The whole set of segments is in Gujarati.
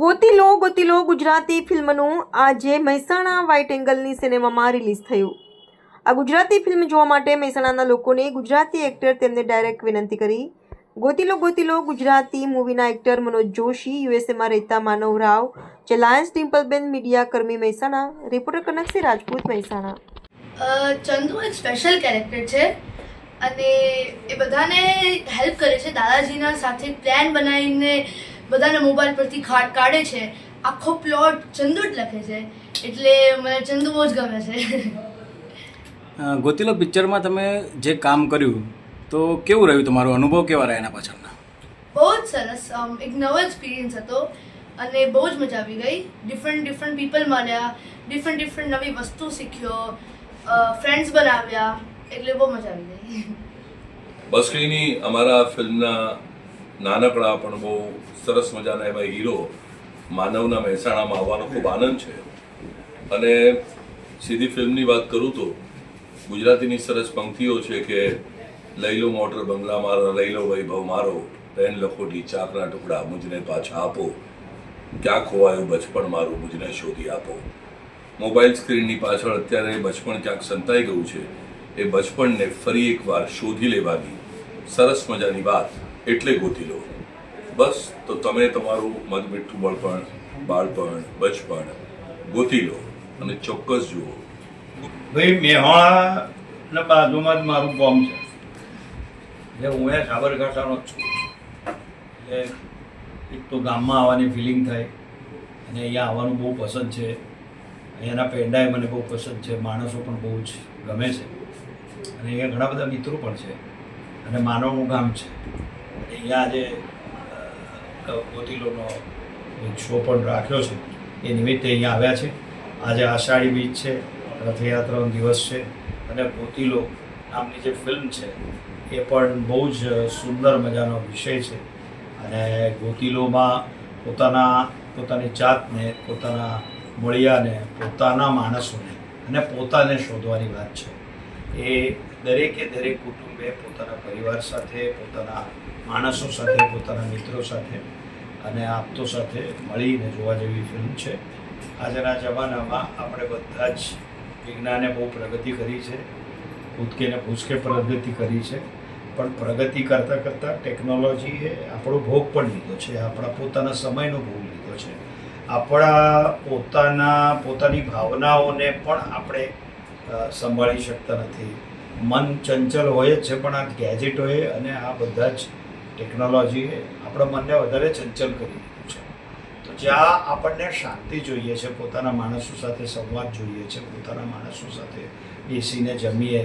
ગોતીલો ગોતીલો ગુજરાતી ફિલ્મનું આજે મહેસાણા વ્હાઇટ એંગલની સિનેમામાં રિલીઝ થયું. આ ગુજરાતી ફિલ્મ જોવા માટે મહેસાણાના લોકોને ગુજરાતી એક્ટર તેમને ડાયરેક્ટ વિનંતી કરી. ગોતીલો ગોતીલો ગુજરાતી મૂવીના એક્ટર મનોજ જોશી યુએસએમાં રહેતા માનવ રાવ, જે લાયન્સ ડિમ્પલબેન મીડિયા કર્મી મહેસાણા રિપોર્ટર કનકસિંહ રાજપૂત મહેસાણા. ચંદુ એક સ્પેશિયલ કેરેક્ટર છે અને એ બધાને હેલ્પ કરે છે દાદાજીના સાથે પ્લાન બનાવીને બધાને મોબાઈલ પરથી ખાટ કાઢે છે. આખો પ્લોટ ચંદુ જ લખે છે. એટલે મને ચંદુ બહુ જ ગમે છે. અ, ગોતીલો પિક્ચરમાં તમે જે કામ કર્યું તો કેવું રહ્યું તમારો અનુભવ? કેવા રહ્યા એના પાછળના? બહુ જ સરસ. એક નવો એક્સપિરિયન્સ હતો અને બહુ જ મજા આવી ગઈ. ડિફરન્ટ ડિફરન્ટ પીપલ મળ્યા ડિફરન્ટ ડિફરન્ટ નવી વસ્તુ શીખ્યો ફ્રેન્ડ્સ બનાવ્યા. એટલે બહુ મજા આવી ગઈ. બસ અમારા ફિલ્મના નાનકડા પણ બહુ સરસ મજાના એવા હીરો માનવના મહેસાણામાં આવવાનો ખૂબ આનંદ છે. અને સીધી ફિલ્મની વાત કરું તો ગુજરાતીની સરસ પંક્તિઓ છે કે લઈ લો મોટર બંગલા મારો, લઈ લો વૈભવ મારો, પેન લખોટી ચાકના ટુકડા મુજને પાછા આપો, ક્યાં ખોવાયું બચપણ મારું મુજને શોધી આપો. મોબાઈલ સ્ક્રીનની પાછળ અત્યારે બચપણ ક્યાંક સંતાઈ ગયું છે, એ બચપણને ફરી એકવાર શોધી લેવાની સરસ મજાની વાત. એટલે ગોતી લો. બસ, તો તમે તમારું મનમીઠું બળપણ બાળપણ, બચપણ ગોતી લો અને ચોક્કસ જુઓ. ભાઈ મેહોણાના બાજુમાં જ મારું ગામ છે. એટલે હું એ સાબરકાંઠાનો જ છું. એટલે એક તો ગામમાં આવવાની ફિલિંગ થાય. અને અહીંયા આવવાનું બહુ પસંદ છે. અહીંયાના પેંડાએ મને બહુ પસંદ છે. માણસો પણ બહુ જ ગમે છે. અને અહીંયા ઘણા બધા મિત્રો પણ છે. અને માનવનું ગામ છે. અહીંયા આજે ગોતિલોનો શો પણ રાખ્યો છે. એ નિમિત્તે અહીંયા આવ્યા છે. આજે આષાઢી બીજ છે, રથયાત્રાનો દિવસ છે અને ગોતિલો નામની જે ફિલ્મ છે, એ પણ બહુ જ સુંદર મજાનો વિષય છે. અને ગોતીલોમાં પોતાના, પોતાની જાતને, પોતાના મળિયાને, પોતાના માણસોને અને પોતાને શોધવાની વાત છે. એ દરેકે દરેક કુટુંબે પોતાના પરિવાર સાથે, પોતાના માણસો સાથે, પોતાના મિત્રો સાથે અને આપતો સાથે મળીને જોવા જેવી ફિલ્મ છે. આજના જમાનામાં આપણે બધા જ વિજ્ઞાને બહુ પ્રગતિ કરી છે. કૂદકે ને ભૂસકે પ્રગતિ કરી છે. પણ પ્રગતિ કરતાં કરતાં ટેકનોલોજીએ આપણો ભોગ પણ લીધો છે. આપણા પોતાના સમયનો ભોગ લીધો છે. આપણા પોતાના, પોતાની ભાવનાઓને પણ આપણે સંભાળી શકતા નથી. મન ચંચલ હોય જ છે, પણ આ ગેજેટોએ અને આ બધા જ ટેકનોલોજીએ આપણા મનને વધારે ચંચલ કરી દીધું છે. તો જ્યાં આપણને શાંતિ જોઈએ છે, પોતાના માણસો સાથે સંવાદ જોઈએ છે, પોતાના માણસો સાથે બેસીને જમીએ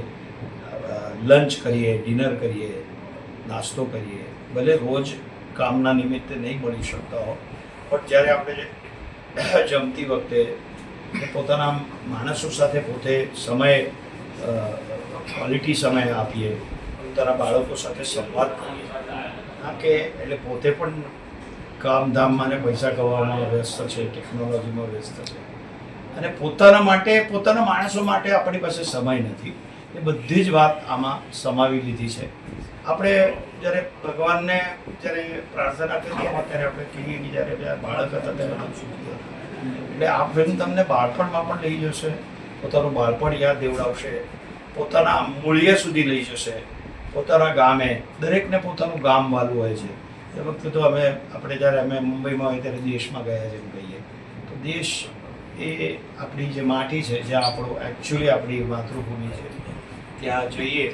લંચ કરીએ ડિનર કરીએ, નાસ્તો કરીએ, ભલે રોજ કામના નિમિત્તે નહીં મળી શકતા હો, પણ જ્યારે આપણે જમતી વખતે કે પોતાના માણસો સાથે પોતે સમય ક્વોલિટી સમય આપીએ, પોતાના બાળકો સાથે સંવાદ કરીએ. હા કે એટલે પોતે પણ કામધામમાં ને પૈસા કમાવામાં વ્યસ્ત છે ટેકનોલોજીમાં વ્યસ્ત છે. અને પોતાના માટે, પોતાના માણસો માટે આપણી પાસે સમય નથી. એ બધી જ વાત આમાં સમાવી લીધી છે. આપણે જ્યારે ભગવાનને જ્યારે પ્રાર્થના કરીએ, ત્યારે આપણે કહીએ કે જ્યારે બાળક હતા, ત્યારે એટલે આ ફિલ્મ તમને બાળપણમાં પણ લઈ જશે, પોતાનું બાળપણ યાદ દેવડાવશે, પોતાના મૂલ્ય સુધી લઈ જશે, પોતાના ગામે, દરેકને પોતાનું ગામ વાલું હોય છે. એ વખતે તો અમે, આપણે જ્યારે અમે મુંબઈમાં હોય ત્યારે દેશમાં ગયા જેમ કહીએ તો દેશ એ આપણી જે માટી છે જ્યાં આપણું એકચ્યુઅલી આપણી માતૃભૂમિ છે. ત્યાં જઈએ,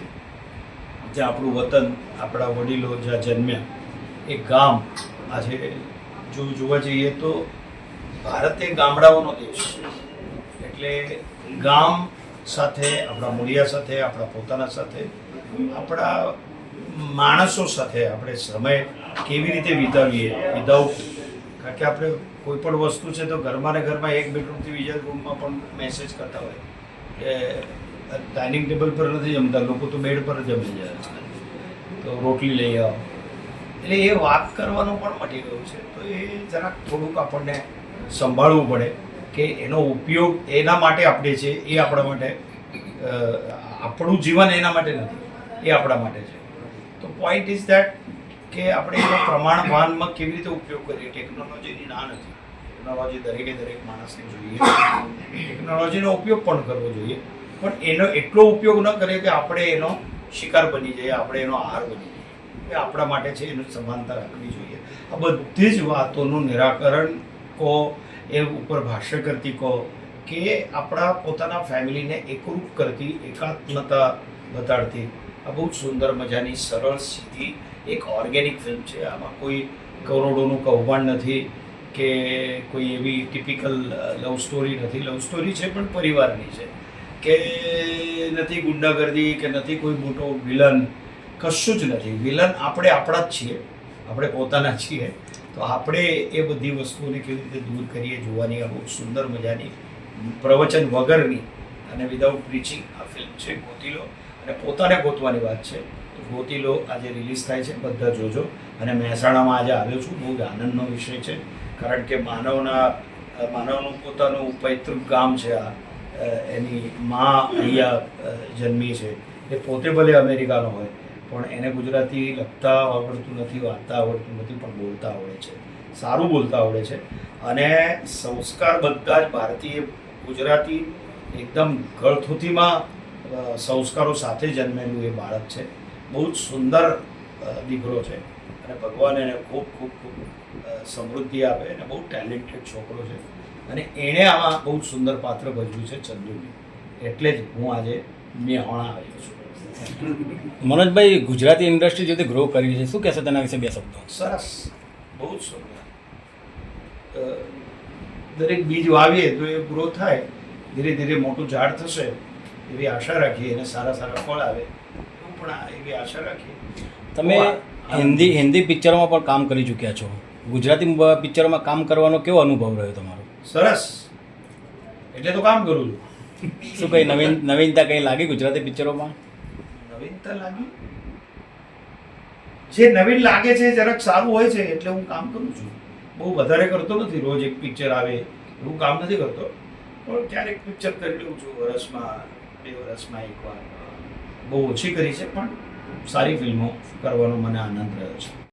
જ્યાં આપણું વતન, આપણા વડીલો જ્યાં જન્મ્યા, એ ગામ આજે જો જોવા જઈએ તો ભારત એ ગામડાઓનો દેશ. એટલે ગામ સાથે, આપણા મૂળિયા સાથે, આપણા પોતાના સાથે, આપણા માણસો સાથે આપણે સમય કેવી રીતે વિતાવીએ વિધાઉટ કારણ કે આપણે કોઈ પણ વસ્તુ છે તો ઘરમાં ને ઘરમાં એક બેડરૂમથી બીજા રૂમમાં પણ મેસેજ કરતા હોય. કે ડાઇનિંગ ટેબલ પર નથી જમતા, લોકો તો બેડ પર જમી જાય. તો રોટલી લઈ આવો. એટલે એ વાત કરવાનું પણ મટી ગયું છે. તો એ જરાક થોડુંક આપણને સંભાળવું પડે કે એનો ઉપયોગ એના માટે આપણે છે, એ આપણા માટે આપણું જીવન એના માટે નથી, એ આપણા માટે છે. તો પોઈન્ટ ઇઝ ધેટ કે આપણે એનો પ્રમાણ માનમાં કેવી રીતે ઉપયોગ કરીએ? ટેકનોલોજીની ના નથી. ટેકનોલોજી દરેકે દરેક માણસને જોઈએ. ટેકનોલોજીનો ઉપયોગ પણ કરવો જોઈએ. પણ એનો એટલો ઉપયોગ ન કરીએ કે આપણે એનો શિકાર બની જઈએ, આપણે એનો આહાર બની જઈએ. એ આપણા માટે છે, એનું સમાનતા રાખવી જોઈએ. આ બધી જ વાતોનું નિરાકરણ કહો એ ઉપર ભાષ્ય કરતી કહો કે આપણા પોતાના ફેમિલીને એકરૂપ કરતી, એકાત્મતા બતાડતી. આ બહુ સુંદર મજાની, સરળ સીધી એક ઓર્ગેનિક ફિલ્મ છે. આમાં કોઈ કરોડોનું કૌભાંડ નથી કે કોઈ એવી ટિપિકલ લવ સ્ટોરી નથી. લવ સ્ટોરી છે, પણ પરિવારની છે. કે નથી ગુંડાગર્દી, કે નથી કોઈ મોટો વિલન, કશું જ નથી. વિલન આપણે આપણા જ છીએ. આપણે પોતાના છીએ. તો આપણે એ બધી વસ્તુઓને કેવી રીતે દૂર કરીએ, જોવાની આ બહુ સુંદર મજાની પ્રવચન વગરની અને વિધાઉટ પ્રીચિંગ આ ફિલ્મ છે ગોતીલો. અને પોતાને ગોતવાની વાત છે. તો ગોતીલો આજે રિલીઝ થાય છે, બધા જોજો. અને મહેસાણામાં આજે આવ્યો છું, બહુ જ આનંદનો વિષય છે. કારણ કે માનવના, માનવનું પોતાનું પૈતૃક ગામ છે આ. એની મા અહીંયા જન્મી છે. એ પોતે ભલે અમેરિકાનો હોય પણ એને ગુજરાતી લખતા આવડતું નથી, વાંચતા આવડતું નથી, પણ બોલતા આવડે છે. સારું બોલતા આવડે છે. અને સંસ્કાર બધા જ ભારતીય ગુજરાતી એકદમ ગળથુથીમાં સંસ્કારો સાથે જન્મેલું એ બાળક છે. બહુ જ સુંદર દીકરો છે. અને ભગવાન એને ખૂબ ખૂબ ખૂબ સમૃદ્ધિ આપે અને બહુ ટેલેન્ટેડ છોકરો છે. અને એણે આમાં બહુ સુંદર પાત્ર ભજવ્યું છે ચંદુની. એટલે જ હું આજે મેહોણા આવ્યો છું. મનોજભાઈ ગુજરાતી ઇન્ડસ્ટ્રી જે રીતે ગ્રો કરી છે. શું કહેશો તેના વિશે બે શબ્દો? સરસ. બહુ જ સુંદર. દરેક બીજ વાવીએ તો એ ગ્રો થાય. ધીરે ધીરે મોટું ઝાડ થશે. એવી આશા રાખીએ અને સારા સારા ફળ આવે. એવું પણ એવી આશા રાખીએ. તમે હિન્દી હિન્દી પિક્ચરોમાં પણ કામ કરી ચૂક્યા છો. ગુજરાતી પિક્ચરોમાં કામ કરવાનો કેવો અનુભવ રહ્યો તમારો? સરસ. એટલે તો કામ કરું છું. શું કંઈ નવીન નવીનતા કંઈ લાગી ગુજરાતી પિક્ચરોમાં? નવીનતા લાગી? જે નવીન લાગે છે, જરાક સારું હોય છે, એટલે હું કામ કરું છું. બહુ વધારે કરતો નથી, રોજ એક પિક્ચર આવે, એવું કામ નથી કરતો. પણ ક્યારેક પિક્ચર કરી લઉં છું, વર્ષમાં, બે વર્ષમાં એકવાર. બહુ ઓછી કરી છે, પણ સારી ફિલ્મો કરવાનો મને આનંદ રહ્યો છે.